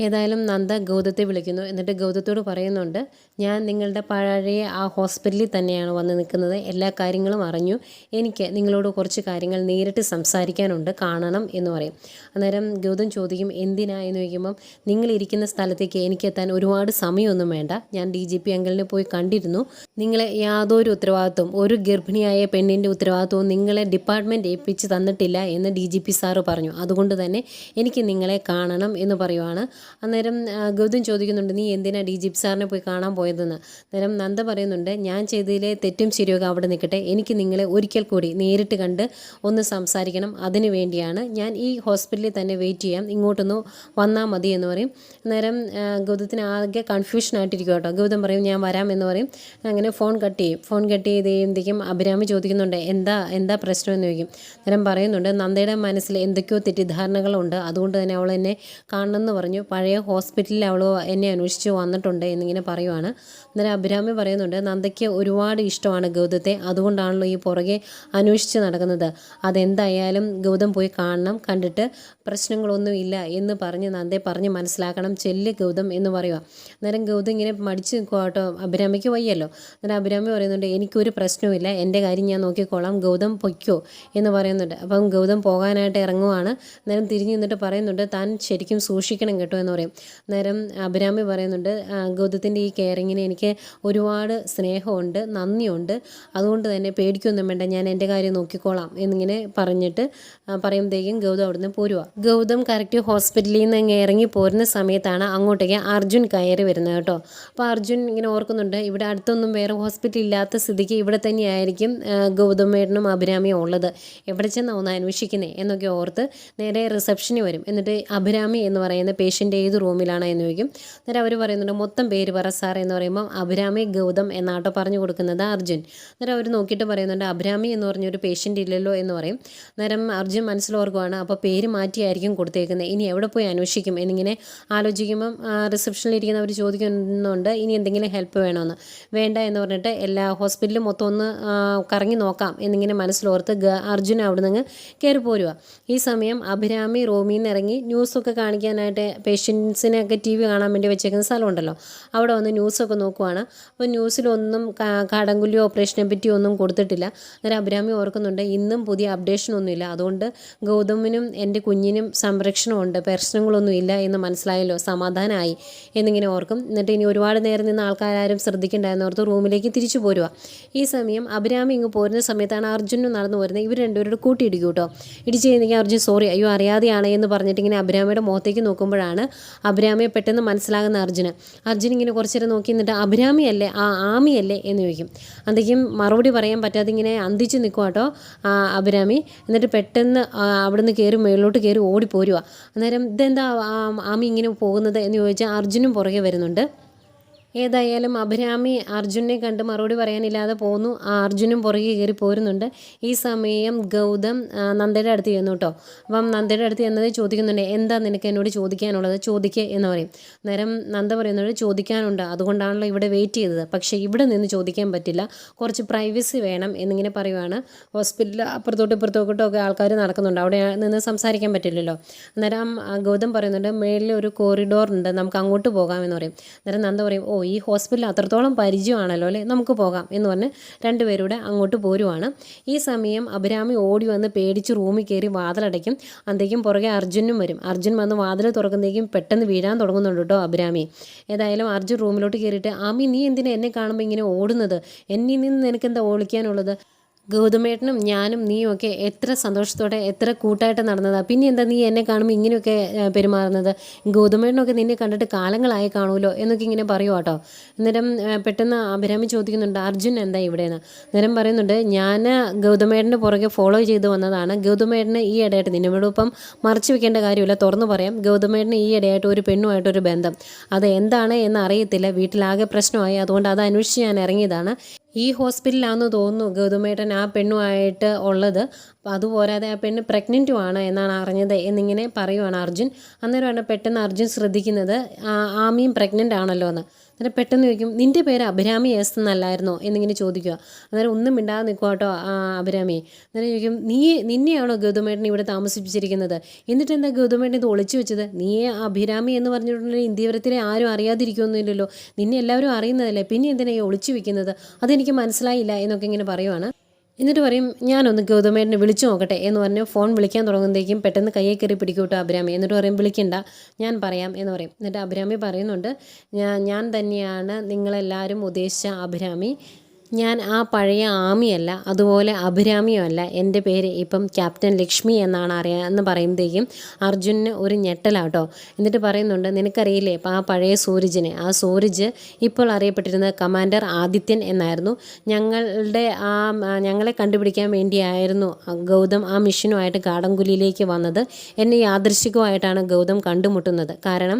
ഏതായാലും നന്ദ ഗൗതത്തെ വിളിക്കുന്നു. എന്നിട്ട് ഗൗതത്തോട് പറയുന്നുണ്ട് ഞാൻ നിങ്ങളുടെ പഴയ ആ ഹോസ്പിറ്റലിൽ തന്നെയാണ് വന്ന് നിൽക്കുന്നത്. എല്ലാ കാര്യങ്ങളും അറിഞ്ഞു. എനിക്ക് നിങ്ങളോട് കുറച്ച് കാര്യങ്ങൾ നേരിട്ട് സംസാരിക്കാനുണ്ട്. കാണണം എന്ന് പറയും. അന്നേരം ഗൗതം ചോദിക്കും എന്തിനാ? എന്ന് ചോദിക്കുമ്പം നിങ്ങളിരിക്കുന്ന സ്ഥലത്തേക്ക് എനിക്ക് എത്താൻ ഒരുപാട് സമയമൊന്നും വേണ്ട. ഞാൻ ഡി ജി പി അങ്കിളിനെ പോയി കണ്ടിരുന്നു. നിങ്ങളെ യാതൊരു ഉത്തരവാദിത്വം ഒരു ഗർഭിണിയായ പെണ്ണിന്റെ ഉത്തരവാദിത്വവും നിങ്ങളെ ഡിപ്പാർട്ട്മെന്റ് ഏൽപ്പിച്ച് തന്നിട്ടില്ല എന്ന് ഡി ജി പി സാറ് പറഞ്ഞു. അതുകൊണ്ട് തന്നെ എനിക്ക് നിങ്ങളെ കാണണം എന്ന് പറയുവാണ്. അന്നേരം ഗൗതം ചോദിക്കുന്നുണ്ട് നീ എന്തിനാ ഡി ജി സാറിനെ പോയി കാണാൻ പോയതെന്ന്? അന്നേരം നന്ദ പറയുന്നുണ്ട് ഞാൻ ചെയ്തതിലെ തെറ്റും ശരിയൊക്കെ അവിടെ നിൽക്കട്ടെ. എനിക്ക് നിങ്ങളെ ഒരിക്കൽ കൂടി നേരിട്ട് കണ്ട് ഒന്ന് സംസാരിക്കണം. അതിനു വേണ്ടിയാണ് ഞാൻ ഈ ഹോസ്പിറ്റലിൽ തന്നെ വെയിറ്റ് ചെയ്യാം. ഇങ്ങോട്ടൊന്ന് വന്നാൽ മതി എന്ന് പറയും. അന്നേരം ഗൗതത്തിന് ആകെ കൺഫ്യൂഷൻ ആയിട്ടിരിക്കും കേട്ടോ ഗൗതം പറയും ഞാൻ വരാം എന്ന് പറയും. അങ്ങനെ ഫോൺ കട്ട് ചെയ്യും. ഫോൺ കട്ട് ചെയ്ത് കഴിയുമ്പോഴത്തേക്കും അഭിരാമി ചോദിക്കുന്നുണ്ട് എന്താ എന്താ പ്രശ്നം? എന്ന് ചോദിക്കും. അന്നേരം പറയുന്നുണ്ട് നന്ദയുടെ മനസ്സിൽ എന്തൊക്കെയോ തെറ്റിദ്ധാരണകളുണ്ട്. അതുകൊണ്ട് തന്നെ അവൾ എന്നെ കാണണമെന്ന് പറഞ്ഞു. പഴയ ഹോസ്പിറ്റലിൽ അവൾ എന്നെ അന്വേഷിച്ച് വന്നിട്ടുണ്ട് എന്നിങ്ങനെ പറയുവാണ്. അന്നേരം അഭിരാമി പറയുന്നുണ്ട് നന്ദയ്ക്ക് ഒരുപാട് ഇഷ്ടമാണ് ഗൗതത്തെ അതുകൊണ്ടാണല്ലോ ഈ പുറകെ അന്വേഷിച്ച് നടക്കുന്നത്. അതെന്തായാലും ഗൗതം പോയി കാണണം കണ്ടിട്ട് പ്രശ്നങ്ങളൊന്നും ഇല്ല എന്ന് പറഞ്ഞ് നന്ദയെ പറഞ്ഞ് മനസ്സിലാക്കണം ചെല്ല് ഗൗതം എന്ന് പറയുക അന്നേരം ഗൗതം ഇങ്ങനെ മടിച്ച് നിൽക്കുക കേട്ടോ അഭിരാമിക്ക് വയ്യല്ലോ. അന്നേരം അഭിരാമി പറയുന്നുണ്ട് എനിക്കൊരു പ്രശ്നവുമില്ല എന്റെ കാര്യം ഞാൻ നോക്കിക്കോളാം ഗൗതം പൊയ്ക്കോ എന്ന് പറയുന്നുണ്ട്. അപ്പം ഗൗതം പോകാനായിട്ട് ഇറങ്ങുവാണ്. അന്നേരം തിരിഞ്ഞു നിന്നിട്ട് പറയുന്നുണ്ട് താൻ ശരിക്കും സൂക്ഷിക്കണം കേട്ടോ എന്ന് പറയും. നേരം അഭിരാമി പറയുന്നുണ്ട് "ആ, ഗൗതത്തിന്റെ ഈ കെയറിങ്ങിന് എനിക്ക് ഒരുപാട് സ്നേഹമുണ്ട് നന്ദിയുണ്ട്. അതുകൊണ്ട് തന്നെ പേടിക്കൊന്നും വേണ്ട ഞാൻ എന്റെ കാര്യം നോക്കിക്കോളാം എന്നിങ്ങനെ പറഞ്ഞിട്ട് പറയുമ്പോഴത്തേക്കും ഗൗതം അവിടുന്ന് പോരുക ഗൗതം കറക്റ്റ് ഹോസ്പിറ്റലിൽ നിന്ന് ഇങ്ങനെ ഇറങ്ങി പോരുന്ന സമയത്താണ് അങ്ങോട്ടേക്ക് അർജുൻ കയറി വരുന്നത് കേട്ടോ. അപ്പോൾ അർജുൻ ഇങ്ങനെ ഓർക്കുന്നുണ്ട് ഇവിടെ അടുത്തൊന്നും വേറെ ഹോസ്പിറ്റൽ ഇല്ലാത്ത സ്ഥിതിക്ക് ഇവിടെ തന്നെയായിരിക്കും ഗൗതം ഗൗതമേട്ടനും അഭിരാമിയും ഉള്ളത്. എവിടെ ചെന്നാ ഒന്ന് അന്വേഷിക്കുന്നേ? എന്നൊക്കെ ഓർത്ത് നേരെ റിസപ്ഷനിൽ വരും. എന്നിട്ട് അഭിരാമി എന്ന് പറയുന്ന പേഷ്യന്റ് ഏത് റൂമിലാണ് എന്ന് ചോദിക്കും. അന്നേരം അവർ പറയുന്നുണ്ട് മൊത്തം പേര് പറ സാർ എന്ന് പറയുമ്പോൾ അഭിരാമി ഗൗതം എന്നാട്ടോ പറഞ്ഞു കൊടുക്കുന്നത് അർജുൻ. അന്നേരം അവർ നോക്കിയിട്ട് പറയുന്നുണ്ട് അഭിരാമി എന്ന് പറഞ്ഞൊരു പേഷ്യന്റ് ഇല്ലല്ലോ എന്ന് പറയും. നേരം അർജുൻ മനസ്സിലോർക്കുവാണ് അപ്പോൾ പേര് മാറ്റിയായിരിക്കും കൊടുത്തേക്കുന്നത് ഇനി എവിടെ പോയി അന്വേഷിക്കും? എന്നിങ്ങനെ ആലോചിക്കുമ്പം റിസപ്ഷനിൽ ഇരിക്കുന്നവർ ചോദിക്കുന്നുണ്ട് ഇനി എന്തെങ്കിലും ഹെൽപ്പ് വേണമെന്ന് വേണ്ട എന്ന് പറഞ്ഞിട്ട് എല്ലാ ഹോസ്പിറ്റലും മൊത്തം ഒന്ന് കറങ്ങി നോക്കാം എന്നിങ്ങനെ മനസ്സിലോർത്ത് അർജുൻ അവിടെ നിന്ന് കയറി പോരുക ഈ സമയം അഭിരാമി റോമിൽ നിന്ന് ഇറങ്ങി ന്യൂസൊക്കെ കാണിക്കാനായിട്ട് പേഷ്യൻസിനെയൊക്കെ ടി വി കാണാൻ വേണ്ടി വെച്ചേക്കുന്ന സ്ഥലമുണ്ടല്ലോ. അവിടെ വന്ന് ന്യൂസൊക്കെ നോക്കുവാണ്. അപ്പോൾ ന്യൂസിലൊന്നും ക- കടങ്കുലി ഓപ്പറേഷനെ പറ്റി ഒന്നും കൊടുത്തിട്ടില്ല. അന്നേരം അഭിരാമി ഓർക്കുന്നുണ്ട് ഇന്നും പുതിയ അപ്ഡേഷനൊന്നുമില്ല അതുകൊണ്ട് ഗൗതമിനും എന്റെ കുഞ്ഞിനും സംരക്ഷണമുണ്ട് പ്രശ്നങ്ങളൊന്നും ഇല്ല എന്ന് മനസ്സിലായല്ലോ സമാധാനമായി എന്നിങ്ങനെ ഓർക്കും. എന്നിട്ട് ഇനി ഒരുപാട് നേരം നിന്ന് ആൾക്കാരും ശ്രദ്ധിക്കണ്ടായെന്നോർത്ത് റൂമിലേക്ക് തിരിച്ചു പോരുക ഈ സമയം അഭിരാമി ഇങ്ങ് പോരുന്ന സമയത്താണ് അർജുനും നടന്നു പോരുന്നത് ഇവർ രണ്ടുപേരോട് കൂട്ടിയിടിക്കും കേട്ടോ. ഇടിച്ച് കഴിഞ്ഞാൽ അർജുൻ സോറി അയ്യോ അറിയാതെയാണ് എന്ന് പറഞ്ഞിട്ട് ഇങ്ങനെ അഭിരാമിയുടെ മുഖത്തേക്ക് നോക്കുമ്പോഴാണ് അഭിരാമിയെ പെട്ടെന്ന് മനസ്സിലാകുന്ന അർജുന്. അർജുൻ ഇങ്ങനെ കുറച്ചേരം നോക്കി നിന്നിട്ട് അഭിരാമിയല്ലേ? ആ ആമിയല്ലേ? എന്ന് ചോദിക്കും. അന്തേക്കും മറുപടി പറയാൻ പറ്റാതെ ഇങ്ങനെ അന്തിച്ച് നിൽക്കുക കേട്ടോ അഭിരാമി. എന്നിട്ട് പെട്ടെന്ന് അവിടുന്ന് കയറി മേളിലോട്ട് കയറി ഓടിപ്പോരുക അന്നേരം ഇതെന്താ ആമി ഇങ്ങനെ പോകുന്നത്? എന്ന് ചോദിച്ചാൽ അർജുനും പുറകെ വരുന്നുണ്ട്. ഏതായാലും അഭിരാമി അർജുനെ കണ്ട് മറുപടി പറയാനില്ലാതെ പോന്നു. അർജുനും പുറകെ കയറി പോരുന്നുണ്ട്. ഈ സമയം ഗൗതം നന്ദയുടെ അടുത്ത് ചെന്നു കേട്ടോ. അപ്പം നന്ദയുടെ അടുത്ത് ചെന്നത് ചോദിക്കുന്നുണ്ട് എന്താ നിനക്ക് എന്നോട് ചോദിക്കാനുള്ളത്? ചോദിക്കുക എന്ന് പറയും. നേരം നന്ദ പറയുന്നത് ചോദിക്കാനുണ്ട്. അതുകൊണ്ടാണല്ലോ ഇവിടെ വെയിറ്റ് ചെയ്തത്. പക്ഷേ ഇവിടെ നിന്ന് ചോദിക്കാൻ പറ്റില്ല. കുറച്ച് പ്രൈവസി വേണം എന്നിങ്ങനെ പറയുവാണ്. ഹോസ്പിറ്റലിൽ അപ്പുറത്തോട്ട് ഇപ്പുറത്തോട്ടും ഒക്കെ ആൾക്കാർ നടക്കുന്നുണ്ട്. അവിടെ നിന്ന് സംസാരിക്കാൻ പറ്റില്ലല്ലോ. അന്നേരം ഗൗതം പറയുന്നുണ്ട് മേളിൽ ഒരു കോറിഡോർ ഉണ്ട്. നമുക്ക് അങ്ങോട്ട് പോകാമെന്ന് പറയും. അന്നേരം നന്ദ പറയും ഓ ഈ ഹോസ്പിറ്റൽ അത്രത്തോളം പരിചയമാണല്ലോ അല്ലേ? നമുക്ക് പോകാം എന്ന് പറഞ്ഞ് രണ്ടുപേരൂടെ അങ്ങോട്ട് പോരുവാണ്. ഈ സമയം അഭിരാമി ഓടി വന്ന് പേടിച്ച് റൂമിൽ കയറി വാതിലടയ്ക്കും. അന്തേക്കും പുറകെ അർജുനും വരും. അർജുൻ വന്ന് വാതിൽ തുറക്കുന്നേക്കും പെട്ടെന്ന് വീഴാൻ തുടങ്ങുന്നുണ്ട് കേട്ടോ അഭിരാമി. ഏതായാലും അർജുൻ റൂമിലോട്ട് കയറിയിട്ട് ആമി നീ എന്തിനാ എന്നെ കാണുമ്പോൾ ഇങ്ങനെ ഓടുന്നത്? എന്നിൽ നിന്ന് നിനക്ക് എന്താ ഒളിക്കാനുള്ളത് ഗൗതമേട്ടനും ഞാനും നീയും ഒക്കെ എത്ര സന്തോഷത്തോടെ എത്ര കൂട്ടായിട്ട് നടന്നതാണ് പിന്നെ എന്താ നീ എന്നെ കാണുമ്പോൾ ഇങ്ങനെയൊക്കെ പെരുമാറുന്നത്? ഗൗതമേട്ടനൊക്കെ നിന്നെ കണ്ടിട്ട് കാലങ്ങളായി കാണുമല്ലോ എന്നൊക്കെ ഇങ്ങനെ പറയുക കേട്ടോ. അന്നേരം പെട്ടെന്ന് അഭിരാമി ചോദിക്കുന്നുണ്ട് അർജുൻ എന്താ ഇവിടെയെന്ന് അന്നേരം പറയുന്നുണ്ട് ഞാൻ ഗൗതമേട്ടന്റെ പുറകെ ഫോളോ ചെയ്ത് വന്നതാണ്. ഗൗതമേട്ടന് ഈ ഇടയായിട്ട് നിന്നോടൊപ്പം മറച്ചു വെക്കേണ്ട കാര്യമില്ല തുറന്നു പറയാം. ഗൗതമേട്ടന് ഈ ഇടയായിട്ട് ഒരു പെണ്ണുമായിട്ടൊരു ബന്ധം. അത് എന്താണ് എന്ന് അറിയത്തില്ല. വീട്ടിലാകെ പ്രശ്നമായി. അതുകൊണ്ട് അത് അന്വേഷിച്ച് ഞാൻ ഇറങ്ങിയതാണ്. ഈ ഹോസ്പിറ്റലാണെന്ന് തോന്നുന്നു ഗൗതമേട്ടൻ ആ പെണ്ണുമായിട്ട് ഉള്ളത്. അപ്പോൾ അതുപോരാതെ ആ പെണ്ണ് പ്രഗ്നന്റുമാണ് എന്നാണ് അറിഞ്ഞത് എന്നിങ്ങനെ പറയുവാണ് അർജുൻ. അന്നേരമാണ് പെട്ടെന്ന് അർജുൻ ശ്രദ്ധിക്കുന്നത് ആമിയും പ്രഗ്നന്റ് ആണല്ലോ എന്ന്. അന്നേരം പെട്ടെന്ന് ചോദിക്കും നിന്റെ പേര് അഭിരാമി എസ് എന്നല്ലായിരുന്നോ? എന്നിങ്ങനെ ചോദിക്കുക. അന്നേരം ഒന്നും മിണ്ടാതെ നിൽക്കുക കേട്ടോ അഭിരാമി. അന്നേരം ചോദിക്കും നീ നിന്നെയാണോ ഗൗതമേട്ടൻ ഇവിടെ താമസിപ്പിച്ചിരിക്കുന്നത്? എന്നിട്ട് എന്താ ഗൗതമേട്ടൻ ഇത് ഒളിച്ചു വെച്ചത്? നീ അഭിരാമി എന്ന് പറഞ്ഞിട്ടുണ്ടെങ്കിൽ ഇന്ത്യവരത്തിലെ ആരും അറിയാതിരിക്കുമൊന്നുമില്ലല്ലോ നിന്നെ എല്ലാവരും അറിയുന്നതല്ലേ? പിന്നെ എന്തിനാ ഈ ഒളിച്ചു വെക്കുന്നത്? അതെനിക്ക് മനസ്സിലായില്ല എന്നൊക്കെ ഇങ്ങനെ പറയുവാണ്. എന്നിട്ട് പറയും ഞാനൊന്ന് ഗൗതമേട്ടനെ വിളിച്ചു നോക്കട്ടെ എന്ന് പറഞ്ഞ് ഫോൺ വിളിക്കാൻ തുടങ്ങുമ്പോഴേക്കും പെട്ടെന്ന് കയ്യെ കയറി പിടിക്കൂട്ടോ അഭിരാമി. എന്നിട്ട് പറയും വിളിക്കണ്ട ഞാൻ പറയാം എന്ന് പറയും. എന്നിട്ട് അഭിരാമി പറയുന്നുണ്ട് ഞാൻ തന്നെയാണ് നിങ്ങളെല്ലാവരും ഉദ്ദേശിച്ച അഭിരാമി. ഞാൻ ആ പഴയ ആമിയല്ല അതുപോലെ അഭിരാമിയുമല്ല. എന്റെ പേര് ഇപ്പം ക്യാപ്റ്റൻ ലക്ഷ്മി എന്നാണ് അറിയാ എന്ന് പറയുമ്പോഴേക്കും അർജുനന് ഒരു ഞെട്ടലാട്ടോ. എന്നിട്ട് പറയുന്നുണ്ട് നിനക്കറിയില്ലേ ഇപ്പം ആ പഴയ സൂരജിനെ ആ സൂരജ് ഇപ്പോൾ അറിയപ്പെട്ടിരുന്നത് കമാൻഡർ ആദിത്യൻ എന്നായിരുന്നു. ഞങ്ങളുടെ ആ ഞങ്ങളെ കണ്ടുപിടിക്കാൻ വേണ്ടിയായിരുന്നു ഗൗതം ആ മിഷനുമായിട്ട് കാടംകുലിയിലേക്ക് വന്നത്. എന്നെ യാദൃശികമായിട്ടാണ് ഗൗതം കണ്ടുമുട്ടുന്നത്. കാരണം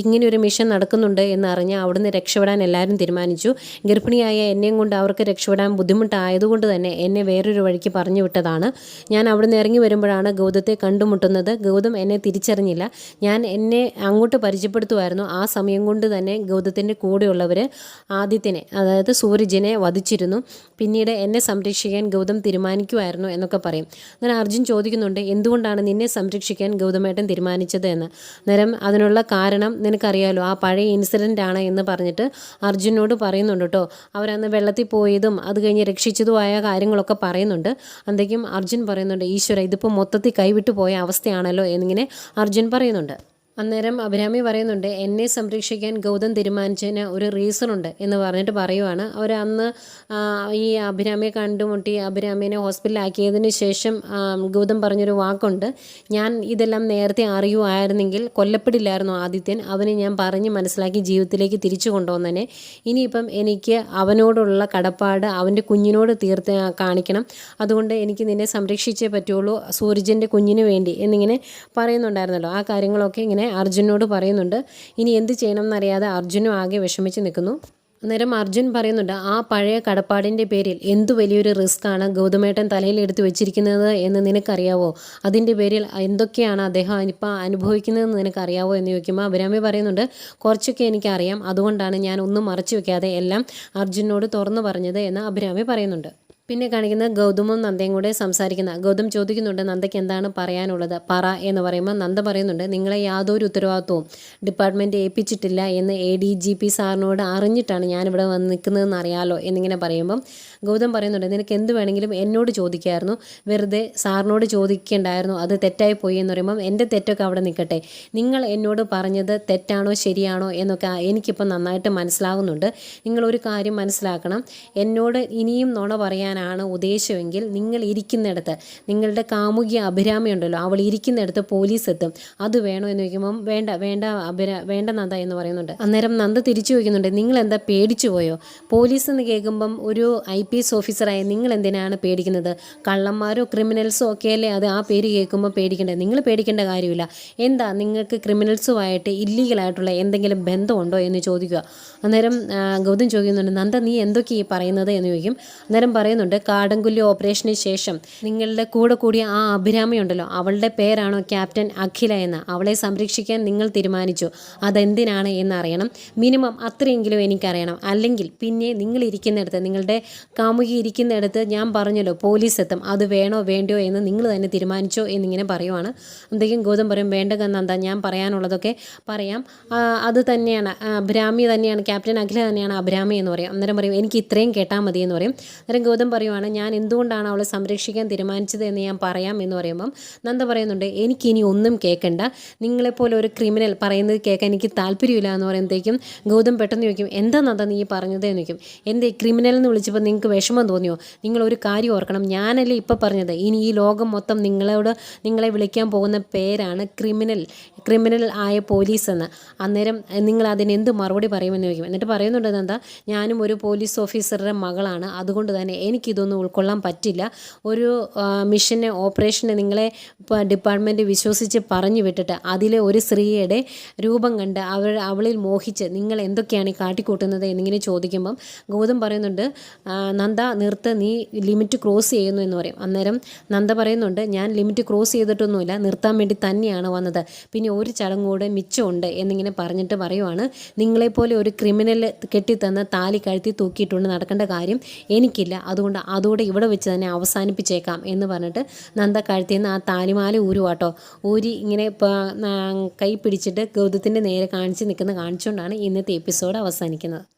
ഇങ്ങനെ ഒരു മിഷൻ നടക്കുന്നുണ്ട് എന്നറിഞ്ഞ് അവിടുന്ന് രക്ഷപ്പെടാൻ എല്ലാവരും തീരുമാനിച്ചു. ഗർഭിണിയായ എന്നെയും കൊണ്ട് അവർക്ക് രക്ഷപ്പെടാൻ ബുദ്ധിമുട്ടായതുകൊണ്ട് തന്നെ എന്നെ വേറൊരു വഴിക്ക് പറഞ്ഞു വിട്ടതാണ്. ഞാൻ അവിടുന്ന് ഇറങ്ങി വരുമ്പോഴാണ് ഗൗതത്തെ കണ്ടുമുട്ടുന്നത്. ഗൗതം എന്നെ തിരിച്ചറിഞ്ഞില്ല. ഞാൻ എന്നെ അങ്ങോട്ട് പരിചയപ്പെടുത്തുമായിരുന്നു. ആ സമയം കൊണ്ട് തന്നെ ഗൗതത്തിന്റെ കൂടെയുള്ളവർ ആദ്യത്തിനെ അതായത് സൂരജിനെ വധിച്ചിരുന്നു. പിന്നീട് എന്നെ സംരക്ഷിക്കാൻ ഗൗതം തീരുമാനിക്കുമായിരുന്നു എന്നൊക്കെ പറയും. അങ്ങനെ അർജുൻ ചോദിക്കുന്നുണ്ട് എന്തുകൊണ്ടാണ് നിന്നെ സംരക്ഷിക്കാൻ ഗൗതമേട്ടൻ തീരുമാനിച്ചത് എന്ന്? നേരം അതിനുള്ള കാരണം നിനക്കറിയാലോ ആ പഴയ ഇൻസിഡന്റ് ആണ് എന്ന് പറഞ്ഞിട്ട് അർജുനോട് പറയുന്നുണ്ട് കേട്ടോ. അവരന്ന് വെള്ളത്തിൽ പോയതും അത് കഴിഞ്ഞ് രക്ഷിച്ചതുമായ കാര്യങ്ങളൊക്കെ പറയുന്നുണ്ട്. അന്തേക്കും അർജുൻ പറയുന്നുണ്ട് ഈശ്വര ഇതിപ്പോൾ മൊത്തത്തിൽ കൈവിട്ടു പോയ അവസ്ഥയാണല്ലോ എന്നിങ്ങനെ അർജുൻ പറയുന്നുണ്ട്. അന്നേരം അഭിരാമി പറയുന്നുണ്ട് എന്നെ സംരക്ഷിക്കാൻ ഗൗതം തീരുമാനിച്ചതിന് ഒരു റീസൺ ഉണ്ട് എന്ന് പറഞ്ഞിട്ട് പറയുവാണ്. അവർ അന്ന് ഈ അഭിരാമിയെ കണ്ടുമുട്ടി അഭിരാമിനെ ഹോസ്പിറ്റലാക്കിയതിന് ശേഷം ഗൗതം പറഞ്ഞൊരു വാക്കുണ്ട് ഞാൻ ഇതെല്ലാം നേരത്തെ അറിയുമായിരുന്നെങ്കിൽ കൊല്ലപ്പെടില്ലായിരുന്നു ആദിത്യൻ അവനെ ഞാൻ പറഞ്ഞ് മനസ്സിലാക്കി ജീവിതത്തിലേക്ക് തിരിച്ചു കൊണ്ടുവന്നനെ. ഇനിയിപ്പം എനിക്ക് അവനോടുള്ള കടപ്പാട് അവന്റെ കുഞ്ഞിനോട് തീർത്ത് കാണിക്കണം. അതുകൊണ്ട് എനിക്ക് നിന്നെ സംരക്ഷിച്ചേ പറ്റുള്ളൂ സൂരജന്റെ കുഞ്ഞിന് വേണ്ടി എന്നിങ്ങനെ പറയുന്നുണ്ടായിരുന്നല്ലോ. ആ കാര്യങ്ങളൊക്കെ ഇങ്ങനെ അർജുനോട് പറയുന്നുണ്ട്. ഇനി എന്ത് ചെയ്യണം എന്നറിയാതെ അർജുനും ആകെ വിഷമിച്ച് നിൽക്കുന്നു. അന്നേരം അർജുൻ പറയുന്നുണ്ട് ആ പഴയ കടപ്പാടിന്റെ പേരിൽ എന്തു വലിയൊരു റിസ്ക്കാണ് ഗൗതമേട്ടൻ തലയിൽ എടുത്ത് വെച്ചിരിക്കുന്നത് എന്ന് നിനക്കറിയാവോ? അതിന്റെ പേരിൽ എന്തൊക്കെയാണ് അദ്ദേഹം ഇപ്പം അനുഭവിക്കുന്നതെന്ന് നിനക്കറിയാവോ എന്ന് ചോദിക്കുമ്പോൾ അഭിരാമി പറയുന്നുണ്ട് കുറച്ചൊക്കെ എനിക്കറിയാം. അതുകൊണ്ടാണ് ഞാൻ ഒന്നും മറച്ചു വെക്കാതെ എല്ലാം അർജുനോട് തുറന്നു പറഞ്ഞത് എന്ന് അഭിരാമി പറയുന്നുണ്ട്. പിന്നെ കാണിക്കുന്ന ഗൗതമും നന്ദയും കൂടെ സംസാരിക്കുന്ന ഗൗതം ചോദിക്കുന്നുണ്ട് നന്ദയ്ക്ക് എന്താണ് പറയാനുള്ളത്? പറ എന്ന് പറയുമ്പോൾ നന്ദ പറയുന്നുണ്ട് നിങ്ങളെ യാതൊരു ഉത്തരവാദിത്വവും ഡിപ്പാർട്ട്മെന്റ് ഏൽപ്പിച്ചിട്ടില്ല എന്ന് എ ഡി ജി പി സാറിനോട് അറിഞ്ഞിട്ടാണ് ഞാനിവിടെ വന്ന് നിൽക്കുന്നതെന്ന് അറിയാലോ എന്നിങ്ങനെ പറയുമ്പം ഗൗതം പറയുന്നുണ്ട് നിനക്ക് എന്ത് വേണമെങ്കിലും എന്നോട് ചോദിക്കായിരുന്നു വെറുതെ സാറിനോട് ചോദിക്കേണ്ടായിരുന്നു അത് തെറ്റായി പോയി എന്ന് പറയുമ്പം എന്റെ തെറ്റൊക്കെ അവിടെ നിൽക്കട്ടെ നിങ്ങൾ എന്നോട് പറഞ്ഞത് തെറ്റാണോ ശരിയാണോ എന്നൊക്കെ എനിക്കിപ്പോൾ നന്നായിട്ട് മനസ്സിലാകുന്നുണ്ട് നിങ്ങളൊരു കാര്യം മനസ്സിലാക്കണം എന്നോട് ഇനിയും നുണ പറയാനാണ് ഉദ്ദേശമെങ്കിൽ നിങ്ങൾ ഇരിക്കുന്നിടത്ത് നിങ്ങളുടെ കാമുകിയ അഭിരാമി ഉണ്ടല്ലോ അവൾ ഇരിക്കുന്നിടത്ത് പോലീസ് എത്തും. അത് വേണോ എന്ന് ചോദിക്കുമ്പം വേണ്ട വേണ്ട അഭിരാ വേണ്ട നന്ദ എന്ന് പറയുന്നുണ്ട്. അന്നേരം നന്ദ തിരിച്ചു ചോദിക്കുന്നുണ്ട് നിങ്ങൾ എന്താ പേടിച്ചു പോയോ? പോലീസ് എന്ന് കേൾക്കുമ്പം ഒരു ഐ പി എസ് ഓഫീസറായ നിങ്ങൾ എന്തിനാണ് പേടിക്കുന്നത്? കള്ളന്മാരോ ക്രിമിനൽസോ ഒക്കെ അല്ലേ അത് ആ പേര് കേൾക്കുമ്പോൾ പേടിക്കേണ്ടത്? നിങ്ങൾ പേടിക്കേണ്ട കാര്യമില്ല. എന്താ നിങ്ങൾക്ക് ക്രിമിനൽസുമായിട്ട് ഇല്ലീഗലായിട്ടുള്ള എന്തെങ്കിലും ബന്ധമുണ്ടോ എന്ന് ചോദിക്കുക. അന്നേരം ഗൗതം ചോദിക്കുന്നുണ്ട് നന്ദ നീ എന്തൊക്കെയാണ് ഈ പറയുന്നത് എന്ന് ചോദിക്കും. അന്നേരം പറയുന്നുണ്ട് കാടൻകുല്ലി ഓപ്പറേഷന് ശേഷം നിങ്ങളുടെ കൂടെ കൂടിയ ആ അഭിരാമി ഉണ്ടല്ലോ അവളുടെ പേരാണോ ക്യാപ്റ്റൻ അഖില എന്ന്. അവളെ സംരക്ഷിക്കാൻ നിങ്ങൾ തീരുമാനിച്ചു. അതെന്തിനാണ് എന്നറിയണം മിനിമം അത്രയെങ്കിലും എനിക്കറിയണം. അല്ലെങ്കിൽ പിന്നെ നിങ്ങൾ ഇരിക്കുന്നിടത്ത് നിങ്ങളുടെ കാമുകി ഇരിക്കുന്നിടത്ത് ഞാൻ പറഞ്ഞല്ലോ പോലീസ് എത്തും. അത് വേണോ വേണ്ടയോ എന്ന് നിങ്ങൾ തന്നെ തീരുമാനിച്ചോ എന്നിങ്ങനെ പറയുവാണ്. എന്തെങ്കിലും ഗൗതം പറയും വേണ്ട നന്ദ ഞാൻ പറയാനുള്ളതൊക്കെ പറയാം. അത് തന്നെയാണ്. അഭിരാമി തന്നെയാണ് ക്യാപ്റ്റൻ അഖില തന്നെയാണ് അഭിരാമി എന്ന് പറയും. അന്നേരം പറയും എനിക്ക് ഇത്രയും കേട്ടാൽ മതി എന്ന് പറയും. അന്നേരം ഗൗതം പറയുവാണ് ഞാൻ എന്തുകൊണ്ടാണ് അവളെ സംരക്ഷിക്കാൻ തീരുമാനിച്ചത് എന്ന് ഞാൻ പറയാം എന്ന് പറയുമ്പം നന്ദ പറയുന്നുണ്ട് എനിക്കിനി ഒന്നും കേൾക്കണ്ട നിങ്ങളെപ്പോലെ ഒരു ക്രിമിനൽ പറയുന്നത് കേൾക്കാൻ എനിക്ക് താല്പര്യമില്ല എന്ന് പറയുമ്പോഴത്തേക്കും ഗൗതം പെട്ടെന്ന് ചോദിക്കും എന്താ നന്ദ നീ പറഞ്ഞത്? എന്ന് ചോദിക്കും എന്തേ ക്രിമിനൽ എന്ന് വിളിച്ചപ്പോൾ നിങ്ങൾക്ക് വിഷമം തോന്നിയോ? നിങ്ങൾ ഒരു കാര്യം ഓർക്കണം ഞാനല്ലേ ഇപ്പോൾ പറഞ്ഞത്? ഇനി ഈ ലോകം മൊത്തം നിങ്ങളോട് നിങ്ങളെ വിളിക്കാൻ പോകുന്ന പേരാണ് ക്രിമിനൽ ക്രിമിനൽ ആയ പോലീസ് എന്ന്. അന്നേരം നിങ്ങൾ അതിന് എന്ത് മറുപടി പറയുമെന്ന് ചോദിക്കും. എന്നിട്ട് പറയുന്നുണ്ട് നന്ദ ഞാനും ഒരു പോലീസ് ഓഫീസറുടെ മകളാണ്. അതുകൊണ്ട് തന്നെ എനിക്ക് എനിക്കിതൊന്നും ഉൾക്കൊള്ളാൻ പറ്റില്ല. ഒരു മിഷനെ ഓപ്പറേഷനെ നിങ്ങളെ ഡിപ്പാർട്ട്മെന്റ് വിശ്വസിച്ച് പറഞ്ഞു വിട്ടിട്ട് അതിലെ ഒരു സ്ത്രീയുടെ രൂപം കണ്ട് അവർ അവളിൽ മോഹിച്ച് നിങ്ങൾ എന്തൊക്കെയാണ് ഈ കാട്ടിക്കൂട്ടുന്നത് എന്നിങ്ങനെ ചോദിക്കുമ്പം ഗൗതം പറയുന്നുണ്ട് നന്ദ നിർത്ത് നീ ലിമിറ്റ് ക്രോസ് ചെയ്യുന്നു എന്ന് പറയും. അന്നേരം നന്ദ പറയുന്നുണ്ട് ഞാൻ ലിമിറ്റ് ക്രോസ് ചെയ്തിട്ടൊന്നുമില്ല നിർത്താൻ വേണ്ടി തന്നെയാണ് വന്നത്. പിന്നെ ഒരു ചടങ്ങൂടെ മിച്ചമുണ്ട് എന്നിങ്ങനെ പറഞ്ഞിട്ട് പറയുവാണ് നിങ്ങളെപ്പോലെ ഒരു ക്രിമിനൽ കെട്ടിത്തന്ന് താലി കഴുത്തി തൂക്കിയിട്ടുണ്ട് നടക്കേണ്ട കാര്യം എനിക്കില്ല. അതുകൊണ്ട് അതോടെ ഇവിടെ വെച്ച് തന്നെ അവസാനിപ്പിച്ചേക്കാം എന്ന് പറഞ്ഞിട്ട് നന്ദ കഴുത്തിൽ നിന്ന് ആ താലിമാല ഊരുവാട്ടോ. ഊരി ഇങ്ങനെ കൈ പിടിച്ചിട്ട് ഗൗതത്തിന്റെ നേരെ കാണിച്ച് നിൽക്കുന്ന കാണിച്ചുകൊണ്ടാണ് ഇന്നത്തെ എപ്പിസോഡ് അവസാനിക്കുന്നത്.